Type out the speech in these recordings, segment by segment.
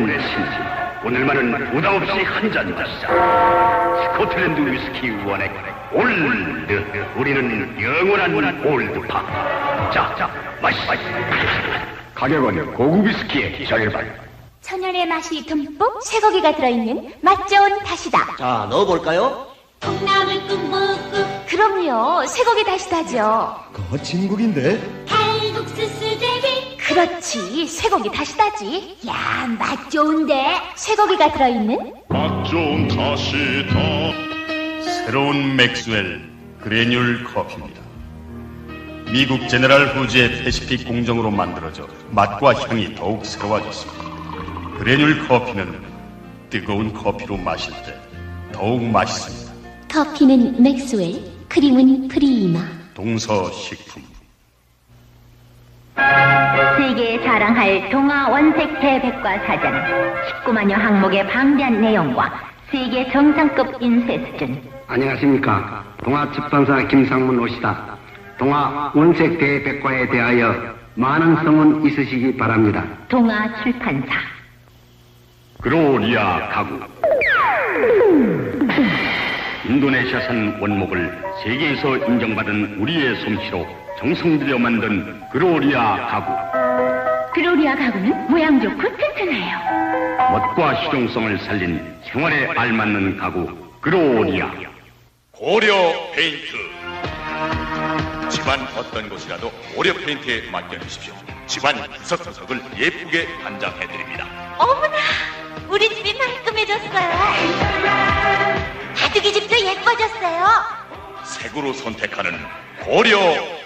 오랜 친지 오늘만은 부담 없이 한 잔 마시자 스코틀랜드 위스키 원액 올드 우리는 영원한 올드파 자, 자 마시자 가격은 고급 위스키의 절반 천연의 맛이 듬뿍 쇠고기가 들어있는 맛 좋은 다시다. 자, 넣어볼까요? 콩나물 꾹꾹꾹 그럼요, 쇠고기 다시다죠. 그거 진국인데? 칼국수 수제비 그렇지, 쇠고기 다시다지. 야, 맛 좋은데. 쇠고기가 들어있는 맛 좋은 다시 다 새로운 맥스웰 그래뉴얼 커피입니다 미국 제네랄 후지의 패시픽 공정으로 만들어져 맛과 향이 더욱 새로워졌습니다 그래뉴얼 커피는 뜨거운 커피로 마실 때 더욱 맛있습니다 커피는 맥스웰, 크림은 프리마. 동서식품 세계에 자랑할 동아 원색 대백과사전은 19만여 항목의 방대한 내용과 세계 정상급 인쇄 수준, 안녕하십니까. 동아出版사 김상문 오시다. 동아 원색 대백과에 대하여 많은 성원 있으시기 바랍니다. 동아 출판사. 그로리아 가구 인도네시아산 원목을 세계에서 인정받은 우리의 솜씨로 정성 들여 만든 그로리아 가구 그로리아 가구는 모양 좋고 튼튼해요. 멋과 실용성을 살린 생활에 알맞는 가구 그로리아. 고려 페인트. 집안 어떤 곳이라도 고려 페인트에 맡겨주십시오. 집안 구석구석을 예쁘게 단장해드립니다. 어머나 우리 집이 말끔해졌어요. 하두기 집도 예뻐졌어요. 색으로 선택하는 고려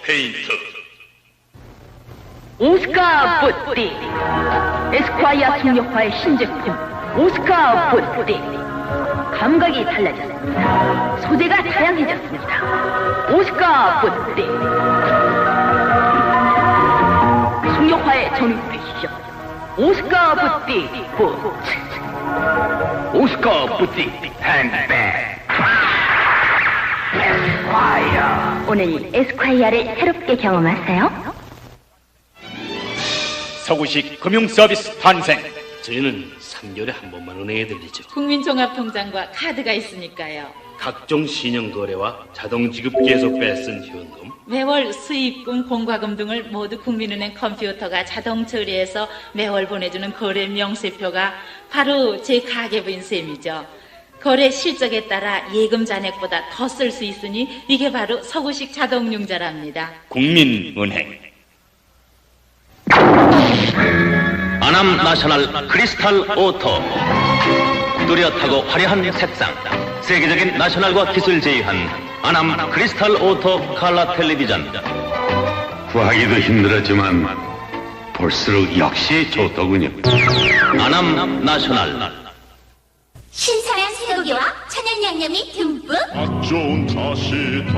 페인트 오스카 붓띠. 에스콰이아 숙력화의 신제품 오스카 붓띠. 감각이 달라졌습니다. 소재가 다양해졌습니다. 오스카 붓띠. 숙력화에 점입되시죠. 오스카 붓띠 붓. 오스카 부티 핸드백 오늘 에스콰이아를 새롭게 경험하세요. 서구식 금융서비스 탄생. 저희는 3개월에 한 번만 은행에 들리죠. 국민종합통장과 카드가 있으니까요. 각종 신용 거래와 자동 지급 계속 뺏은 현금, 매월 수입금, 공과금 등을 모두 국민은행 컴퓨터가 자동 처리해서 매월 보내주는 거래 명세표가 바로 제 가계부인 셈이죠. 거래 실적에 따라 예금 잔액보다 더 쓸 수 있으니 이게 바로 서구식 자동융자랍니다. 국민은행. 아남 나셔널 크리스탈 오토. 뚜렷하고 화려한 색상. 세계적인 나셔널과 기술 제휴한 아남 크리스탈 오토 칼라 텔레비전. 구하기도 힘들었지만 볼수록 역시 좋더군요 아남 나셔널. 신선한 쇠고기와 천연 양념이 듬뿍 맛 좋은 다시다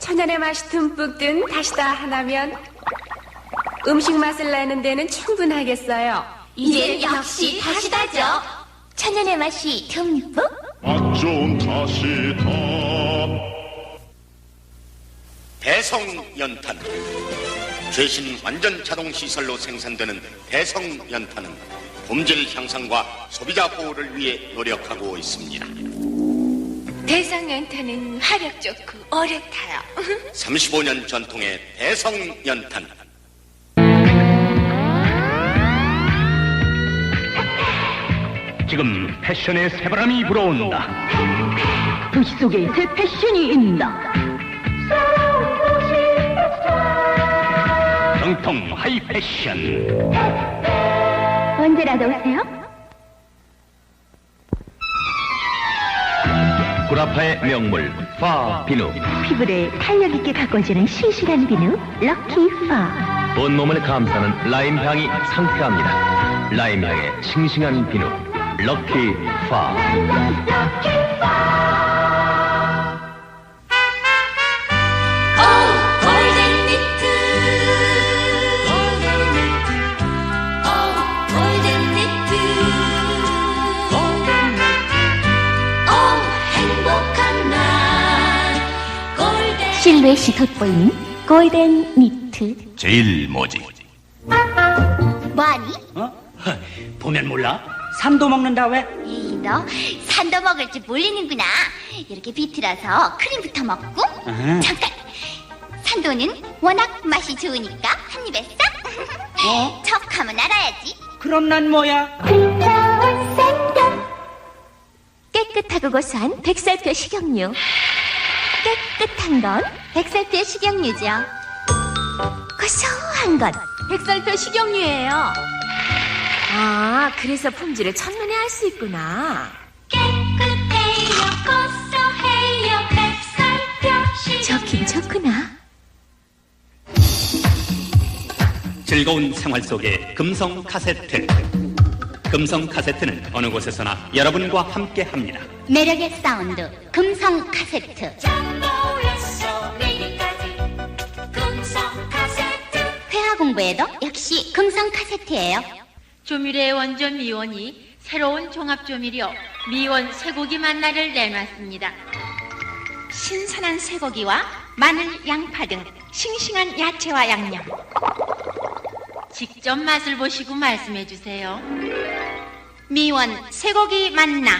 천연의 맛이 듬뿍 든 다시다 하나면 음식 맛을 내는 데는 충분하겠어요. 이젠 역시 다시다죠 천연의 맛이 듬뿍 맛 좋은 다시다 대성 연탄 최신 완전 자동 시설로 생산되는 대성 연탄은 품질 향상과 소비자 보호를 위해 노력하고 있습니다. 대상 연탄은 화력 좋고 오래 타요. 35년 전통의 대성 연탄. 지금 패션의 새바람이 불어온다 도시 속에 새 패션이 있다. 정통 하이 패션 언제라도 오세요. 구라파의 명물 파 비누. 피부를 탄력 있게 가꿔주는 싱싱한 비누 럭키 파. 온 몸을 감싸는 라임 향이 상쾌합니다. 라임 향의 싱싱한 비누 럭키 파. 실루엣이 돋보이는 골든 니트. 제일 뭐지 뭐하니? 보면 몰라? 산도 먹는다 왜? 에이, 너 산도 먹을 줄 모르는구나. 이렇게 비틀어서 크림부터 먹고. 아하. 잠깐. 산도는 워낙 맛이 좋으니까 한 입에 싹. 어? 척하면 알아야지. 그럼 난 뭐야? 깨끗하고 고소한 백설표 식용유. 깨끗한 건 백설표 식용유죠. 고소한 건 백설표 식용유예요. 아, 그래서 품질을 첫눈에 알 수 있구나. 깨끗해요 고소해요 백설표 좋긴 좋구나. 즐거운 생활 속의 금성 카세트. 금성 카세트는 어느 곳에서나 여러분과 함께 합니다. 매력의 사운드 금성 카세트. 잠모에서 내일까지 금성 카세트 회화 공부에도 역시 금성 카세트예요. 조미료의 원조 미원이 새로운 종합조미료 미원 쇠고기 만나를 내놨습니다. 신선한 쇠고기와 마늘, 양파 등 싱싱한 야채와 양념. 직접 맛을 보시고 말씀해 주세요. 미원 쇠고기 만나.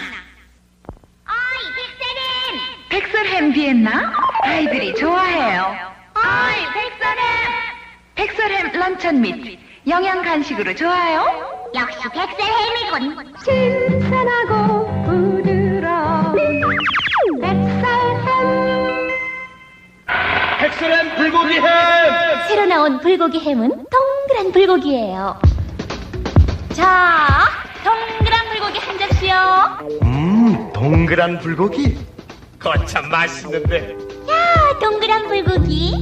백설햄 비엔나? 아이들이 좋아해요. 어이, 백설햄! 백설햄 런천 및 영양 간식으로 좋아요? 역시 백설햄이군. 신선하고 부드러운 백설햄. 백설엔 불고기 햄! 새로 나온 불고기 햄은 동그란 불고기예요. 자, 동그란 불고기 한 접시요. 음, 동그란 불고기? 거참 맛있는데. 야, 동그란 불고기.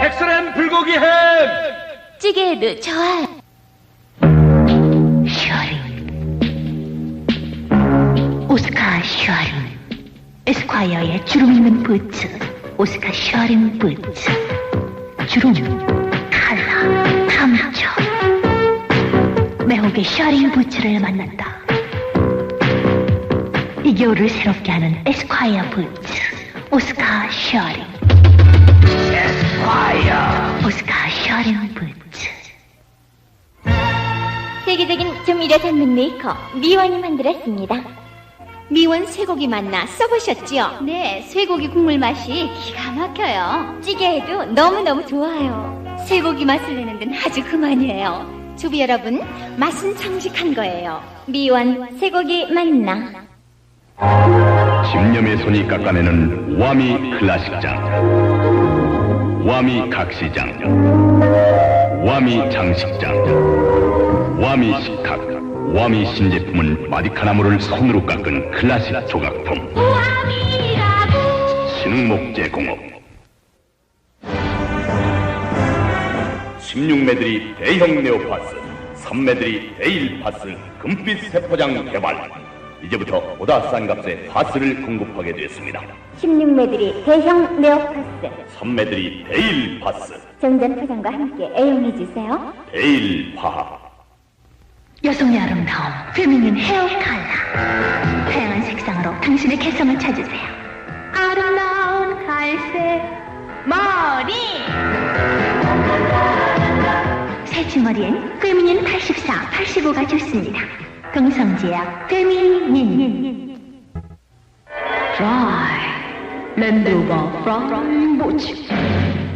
백설엔 불고기 햄! 찌개에도 좋아요. 슈아린. 에스콰이어의 주름 있는 부츠. 오스카 슈아린 부츠. 주름, 칼라, 탐정. 매혹의 슈아린 부츠를 만났다. 이 겨울을 새롭게 하는 에스콰이어 부츠. 오스카 슈아린. 에스콰이어. 오스카 슈아린 부츠. 세계적인 조미료 전문 메이커 미원이 만들었습니다. 미원 쇠고기 맛나 써보셨죠? 네, 쇠고기 국물 맛이 기가 막혀요. 찌개에도 너무너무 좋아요. 쇠고기 맛을 내는 데는 아주 그만이에요. 주부 여러분, 맛은 정직한 거예요. 미원 쇠고기 맛나. 집념의 손이 깎아내는 와미 클래식장 와미 각시장 와미 장식장 와미 식탁 와미 신제품은 마디카나무를 손으로 깎은 클래식 조각품. 신흥목재 공업. 16매들이 대형 네오파스 3매들이 데일파스 금빛 세포장 개발. 이제부터 보다 싼 값에 파스를 공급하게 됐습니다. 16매들이 대형 네오파스. 3매들이 데일파스. 정전 포장과 함께 애용해 주세요. 데일파 여성의 아름다움, 페미닌 헤어 컬러. 다양한 색상으로 당신의 개성을 찾으세요. 아름다운 갈색 머리. 새치머리엔 페미닌 84, 85가 좋습니다. 금성제약 페미닌. 프라이. 랜드로버 프라이 보츠.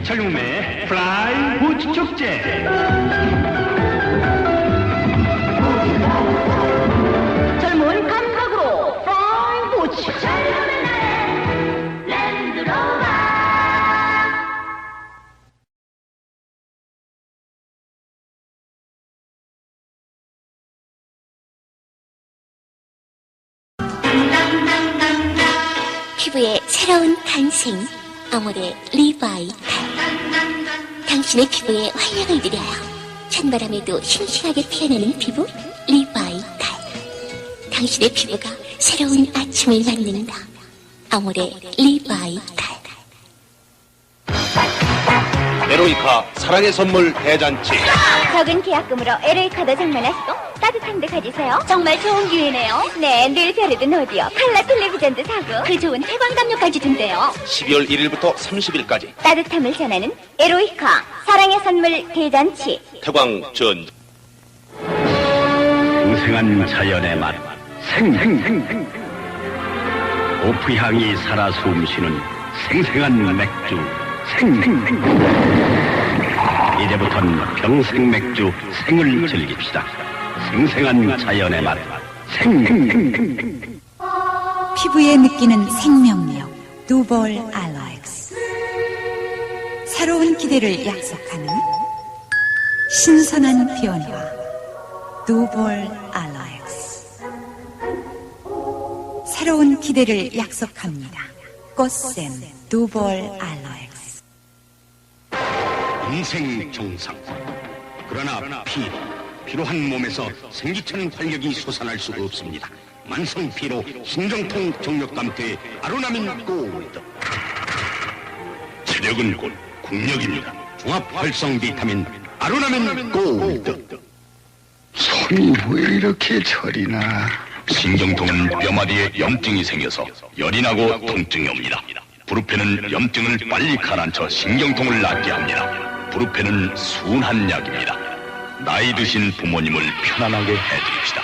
철룡매 프라이 부츠 축제 피부의 새로운 탄생 아모레 리바이탈 당신의 피부에 활력을 드려요 찬바람에도 싱싱하게 피어나는 피부 리바이탈 당신의 피부가 새로운 아침을 맞는다. 아모레 리바이탈 에로이카 사랑의 선물 대잔치. 적은 계약금으로 카드 장만하시고 따뜻한 데 가지세요. 정말 좋은 기회네요. 네, 늘 벼르든 어디요. 칼라 텔레비전도 사고 그 좋은 태광 담요까지 준대요. 12월 1일부터 30일까지 따뜻함을 전하는 에로이카 사랑의 선물 대잔치. 태광 전 생생한 자연의 맛, 생, 생, 생, 생. 오프향이 살아 숨쉬는 생생한 맥주, 생, 생, 생. 이제부턴 평생 맥주 생을 즐깁시다. 생생한 자연의 맛, 생, 생, 생, 생. 피부에 느끼는 생명력 두볼 알로엑스 새로운 기대를 약속하는 신선한 변화 두볼 알로엑스 새로운 기대를 약속합니다 꽃샘 두볼 알로엑스 인생 정상. 그러나 피, 피로한 몸에서 생기차는 활력이 솟아날 수 없습니다. 만성 피로, 신경통 정력 감퇴, 아로나민 골드. 체력은 곧 국력입니다. 종합 활성 비타민, 아로나민 골드. 손이 왜 이렇게 저리 나? 신경통은 뼈마디에 염증이 생겨서 열이 나고 통증이 옵니다. 브루펜은 염증을 빨리 가라앉혀 신경통을 낫게 합니다. 브루펜은 순한 약입니다. 나이 드신 부모님을 편안하게 해드립시다.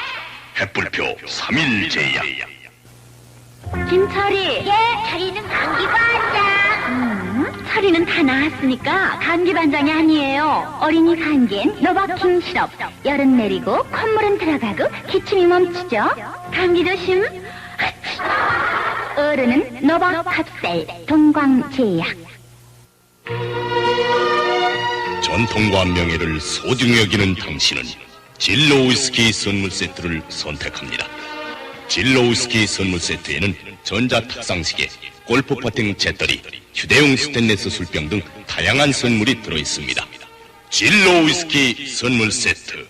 햇불표 3일 제약. 김철이. 예, 철이는 감기 반장. 음, 철이는 다 나았으니까 감기 반장이 아니에요. 어린이 감기엔 노바킹 시럽. 열은 내리고 콧물은 들어가고 기침이 멈추죠. 감기 조심. 어른은 노바 캅셀 동광 제약. 전통과 명예를 소중히 여기는 당신은 진로 위스키 선물 세트를 선택합니다. 진로 위스키 선물 세트에는 전자 탁상시계, 골프 퍼팅 재떨이, 휴대용 스테인레스 술병 등 다양한 선물이 들어있습니다. 진로 위스키 선물 세트.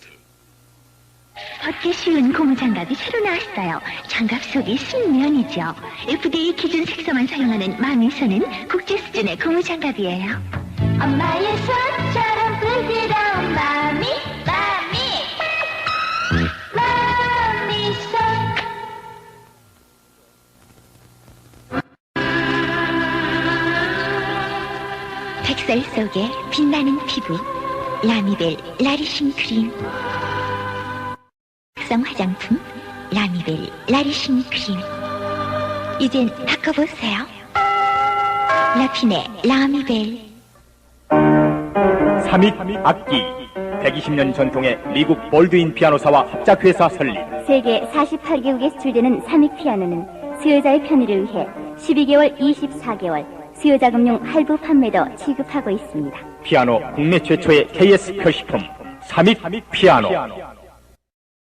벗기 쉬운 고무장갑이 새로 나왔어요. 장갑 속이 순면이죠. FDA 기준 색소만 사용하는 마미소는 국제 수준의 고무장갑이에요. 엄마의 손처 백설 속에 빛나는 피부, 라미벨 라리싱 크림. 특성 화장품 라미벨 라리싱 크림. 이젠 바꿔보세요. 라피네 라미벨. 삼익 악기. 120년 전통의 미국 볼드인 피아노사와 합작회사 설립. 세계 48개국에 수출되는 삼익 피아노는 수요자의 편의를 위해 12개월, 24개월 수요자금융 할부 판매도 취급하고 있습니다. 피아노 국내 최초의 KS 표시품 삼익 피아노